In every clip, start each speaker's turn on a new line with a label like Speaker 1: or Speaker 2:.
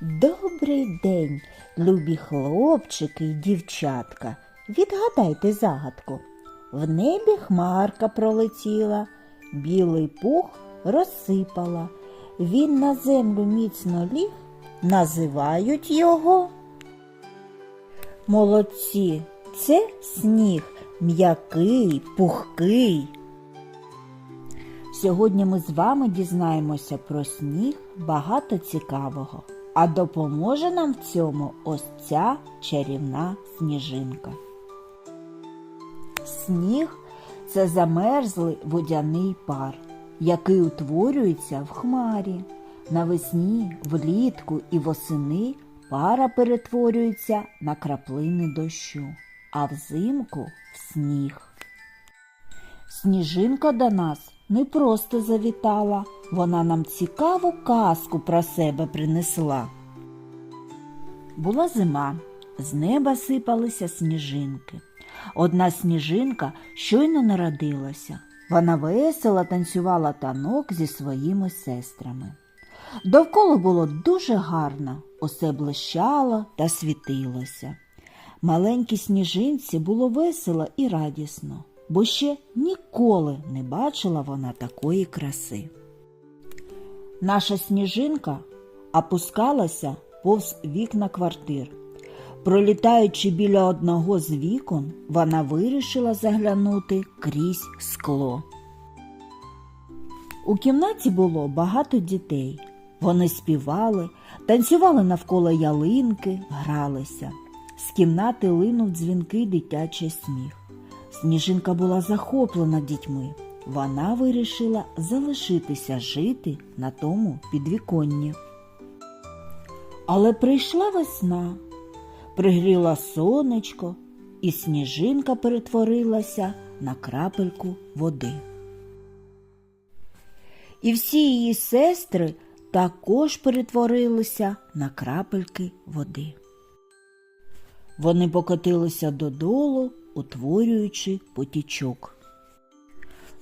Speaker 1: Добрий день, любі хлопчики й дівчатка. Відгадайте загадку. В небі хмарка пролетіла, білий пух розсипала. Він на землю міцно ліг, називають його. Молодці, це сніг, м'який, пухкий. Сьогодні ми з вами дізнаємося про сніг багато цікавого, а допоможе нам в цьому ось ця чарівна сніжинка. Сніг це замерзлий водяний пар, який утворюється в хмарі. Навесні, влітку і восени пара перетворюється на краплини дощу, а взимку в сніг. Сніжинка до нас не просто завітала, вона нам цікаву казку про себе принесла. Була зима, з неба сипалися сніжинки. Одна сніжинка щойно народилася. Вона весело танцювала танок зі своїми сестрами. Довкола було дуже гарно, усе блищало та світилося. Маленькій сніжинці було весело і радісно, бо ще ніколи не бачила вона такої краси. Наша сніжинка опускалася повз вікна квартир. Пролітаючи біля одного з вікон, вона вирішила заглянути крізь скло. У кімнаті було багато дітей. Вони співали, танцювали навколо ялинки, гралися. З кімнати линув дзвінкий дитячий сміх. Сніжинка була захоплена дітьми. Вона вирішила залишитися жити на тому підвіконні. Але прийшла весна, пригріла сонечко, і сніжинка перетворилася на крапельку води. І всі її сестри також перетворилися на крапельки води. Вони покотилися додолу, утворюючи потічок.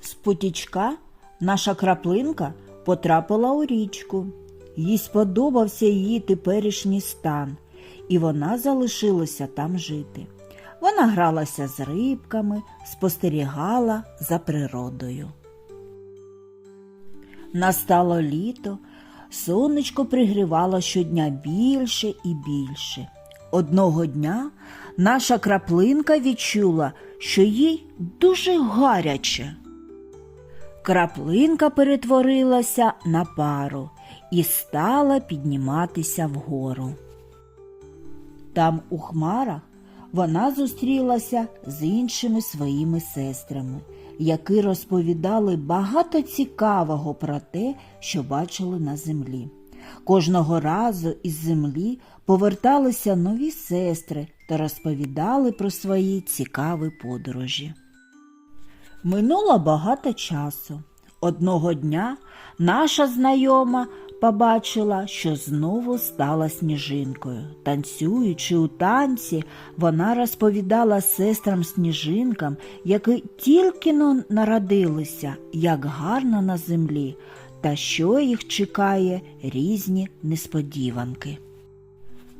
Speaker 1: З потічка наша краплинка потрапила у річку. Їй сподобався її теперішній стан, і вона залишилася там жити. Вона гралася з рибками, спостерігала за природою. Настало літо, сонечко пригрівало щодня більше і більше. Одного дня наша краплинка відчула, що їй дуже гаряче. Краплинка перетворилася на пару і стала підніматися вгору. Там, у хмарах, вона зустрілася з іншими своїми сестрами, які розповідали багато цікавого про те, що бачили на землі. Кожного разу із землі поверталися нові сестри та розповідали про свої цікаві подорожі. Минуло багато часу. Одного дня наша знайома побачила, що знову стала сніжинкою. Танцюючи у танці, вона розповідала сестрам сніжинкам, які тільки но народилися, як гарно на землі, та що їх чекає різні несподіванки.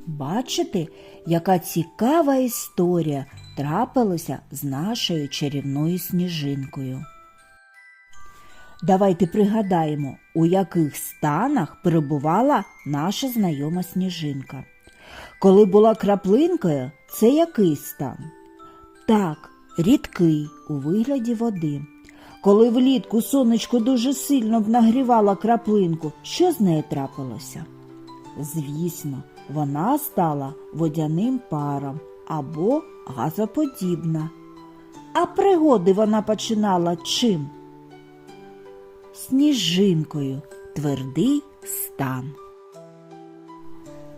Speaker 1: Бачите, яка цікава історія трапилася з нашою чарівною сніжинкою. Давайте пригадаємо, у яких станах перебувала наша знайома сніжинка. Коли була краплинкою, це який стан? Так, рідкий у вигляді води. Коли влітку сонечко дуже сильно нагрівало краплинку, що з нею трапилося? Звісно, вона стала водяним паром або газоподібна. А пригоди вона починала чим? Сніжинкою твердий стан.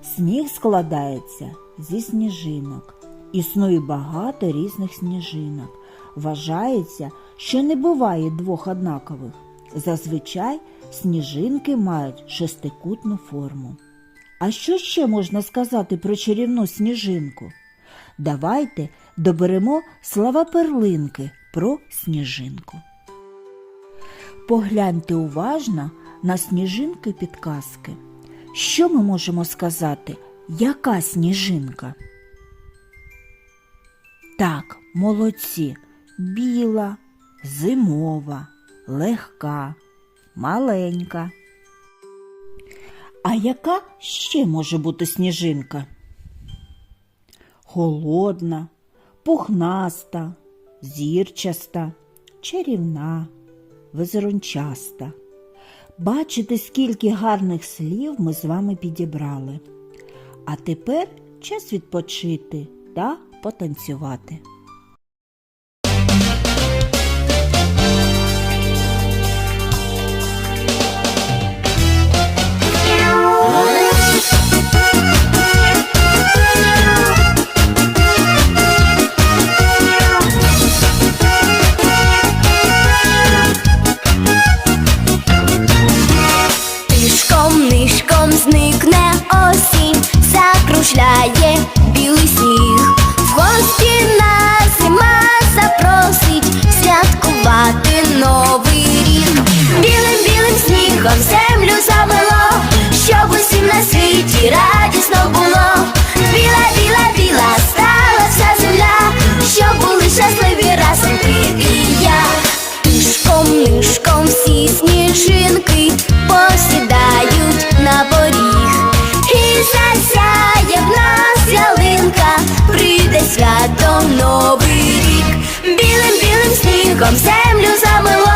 Speaker 1: Сніг складається зі сніжинок. Існує багато різних сніжинок. Вважається, що не буває двох однакових. Зазвичай сніжинки мають шестикутну форму. А що ще можна сказати про чарівну сніжинку? Давайте доберемо слова перлинки про сніжинку. Погляньте уважно на сніжинки підказки. Що ми можемо сказати? Яка сніжинка? Так, молодці, біла, зимова, легка, маленька. А яка ще може бути сніжинка? Холодна, пухнаста, зірчаста, чарівна, визерончаста. Бачите, скільки гарних слів ми з вами підібрали. А тепер час відпочити та потанцювати.
Speaker 2: Радісно було. Біла, біла, біла стала вся земля, щоб були щасливі разом ти і я. Тишком нишком всі сніжинки посідають на поріг, і засяє в нас ялинка, прийде свято новий рік. Білим білим снігом землю замело,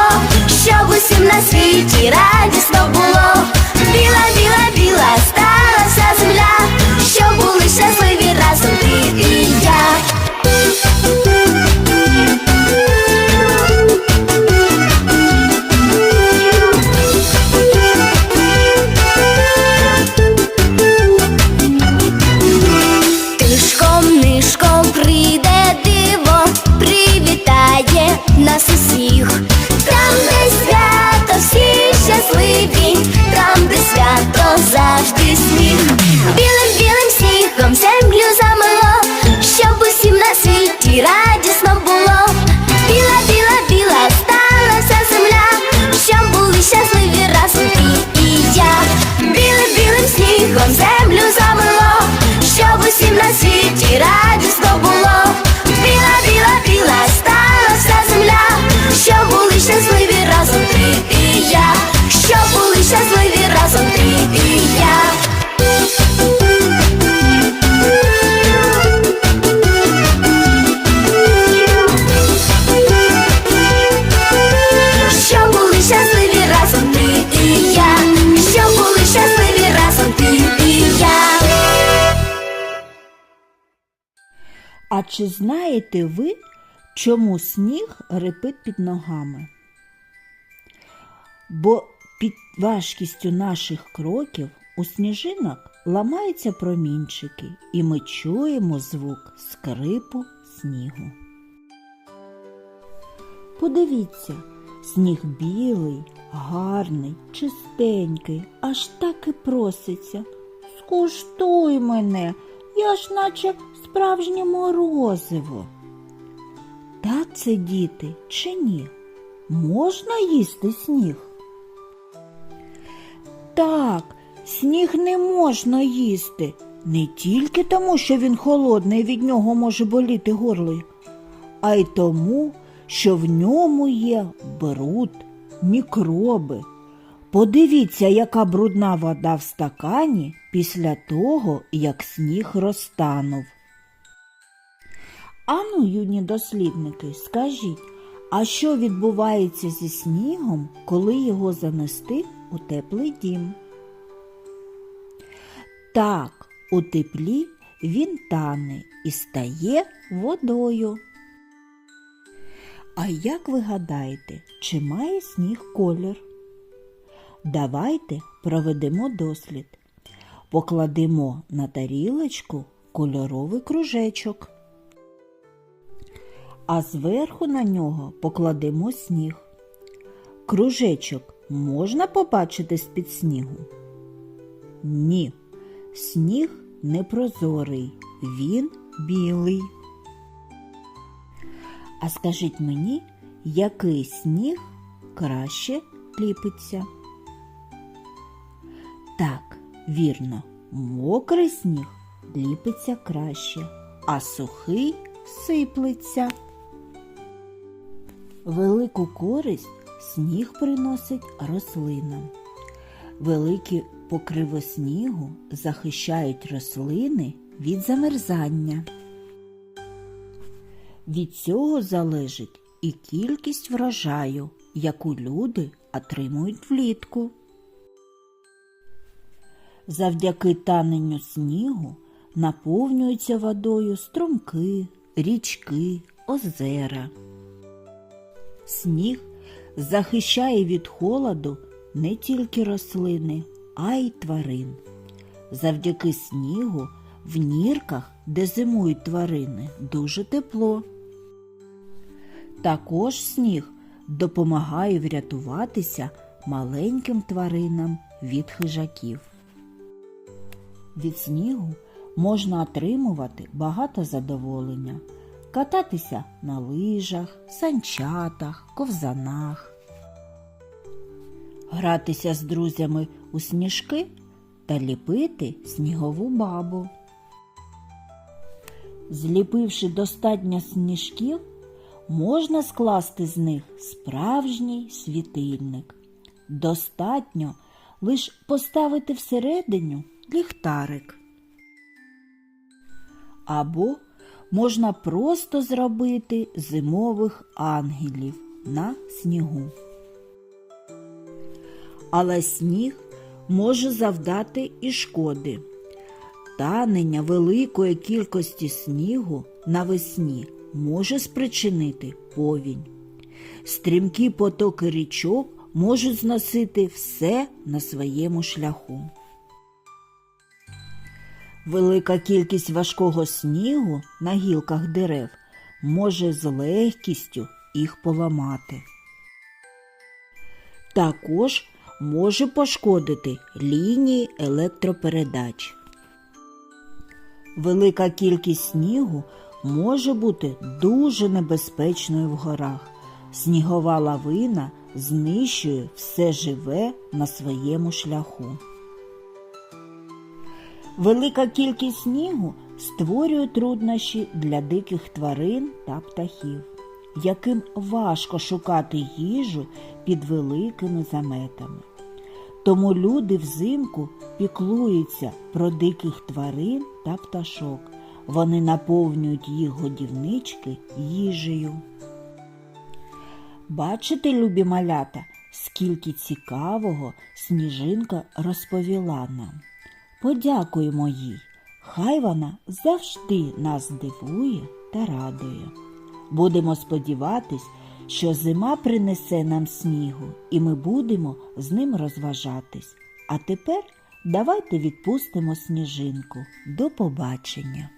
Speaker 1: А чи знаєте ви, чому сніг репить під ногами? Бо під важкістю наших кроків у сніжинок ламаються промінчики, і ми чуємо звук скрипу снігу. Подивіться, сніг білий, гарний, чистенький, аж так і проситься. Скуштуй мене, я ж наче справжнє морозиво. Так це діти чи ні? Можна їсти сніг? Так, сніг не можна їсти, не тільки тому, що він холодний і від нього може боліти горло, а й тому, що в ньому є бруд, мікроби. Подивіться, яка брудна вода в стакані після того, як сніг розтанув. Ану, юні дослідники, скажіть, а що відбувається зі снігом, коли його занести у теплий дім? Так, у теплі він тане і стає водою. А як ви гадаєте, чи має сніг колір? Давайте проведемо дослід. Покладемо на тарілочку кольоровий кружечок, а зверху на нього покладемо сніг. Кружечок можна побачити з-під снігу? Ні, сніг непрозорий, він білий. А скажіть мені, який сніг краще ліпиться? Так, Вірно, мокрий сніг ліпиться краще, а сухий сиплеться. Велику користь сніг приносить рослинам. Великі покриви снігу захищають рослини від замерзання. Від цього залежить і кількість врожаю, яку люди отримують влітку. Завдяки таненню снігу наповнюються водою струмки, річки, озера. Сніг захищає від холоду не тільки рослини, а й тварин. Завдяки снігу в нірках, де зимують тварини, дуже тепло. Також сніг допомагає врятуватися маленьким тваринам від хижаків. Від снігу можна отримувати багато задоволення, кататися на лижах, санчатах, ковзанах, гратися з друзями у сніжки та ліпити снігову бабу. Зліпивши достатньо сніжків, можна скласти з них справжній світильник. Достатньо лише поставити всередину ліхтарик. Або можна просто зробити зимових ангелів на снігу. Але сніг може завдати і шкоди. Танення великої кількості снігу навесні може спричинити повінь. Стрімкі потоки річок можуть зносити все на своєму шляху. Велика кількість важкого снігу на гілках дерев може з легкістю їх поламати. Також може пошкодити лінії електропередач. Велика кількість снігу може бути дуже небезпечною в горах. Снігова лавина знищує все живе на своєму шляху. Велика кількість снігу створює труднощі для диких тварин та птахів, яким важко шукати їжу під великими заметами. Тому люди взимку піклуються про диких тварин та пташок. Вони наповнюють їх годівнички їжею. Бачите, любі малята, скільки цікавого сніжинка розповіла нам. Подякуємо їй. Хай вона завжди нас дивує та радує. Будемо сподіватись, що зима принесе нам снігу, і ми будемо з ним розважатись. А тепер давайте відпустимо сніжинку. До побачення!